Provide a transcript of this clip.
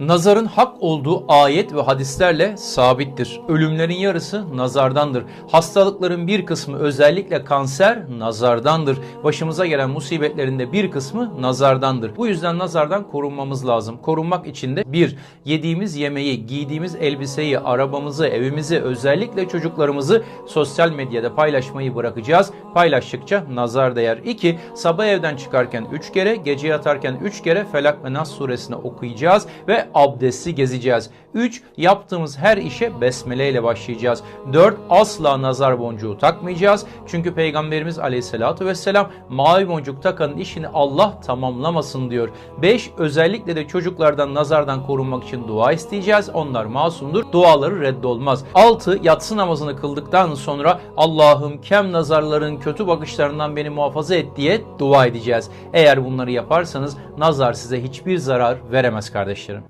Nazarın hak olduğu ayet ve hadislerle sabittir. Ölümlerin yarısı nazardandır. Hastalıkların bir kısmı özellikle kanser nazardandır. Başımıza gelen musibetlerin de bir kısmı nazardandır. Bu yüzden nazardan korunmamız lazım. Korunmak için de bir, yediğimiz yemeği, giydiğimiz elbiseyi, arabamızı, evimizi, özellikle çocuklarımızı sosyal medyada paylaşmayı bırakacağız. Paylaştıkça nazar değer. İki, sabah evden çıkarken üç kere, gece yatarken üç kere Felak ve Nas suresini okuyacağız ve abdesti gezeceğiz. 3. Yaptığımız her işe besmele ile başlayacağız. 4. Asla nazar boncuğu takmayacağız. Çünkü Peygamberimiz aleyhissalatu vesselam mavi boncuk takanın işini Allah tamamlamasın diyor. 5. Özellikle de çocuklardan nazardan korunmak için dua isteyeceğiz. Onlar masumdur. Duaları reddolmaz. 6. Yatsı namazını kıldıktan sonra Allah'ım kem nazarların kötü bakışlarından beni muhafaza et diye dua edeceğiz. Eğer bunları yaparsanız nazar size hiçbir zarar veremez kardeşlerim.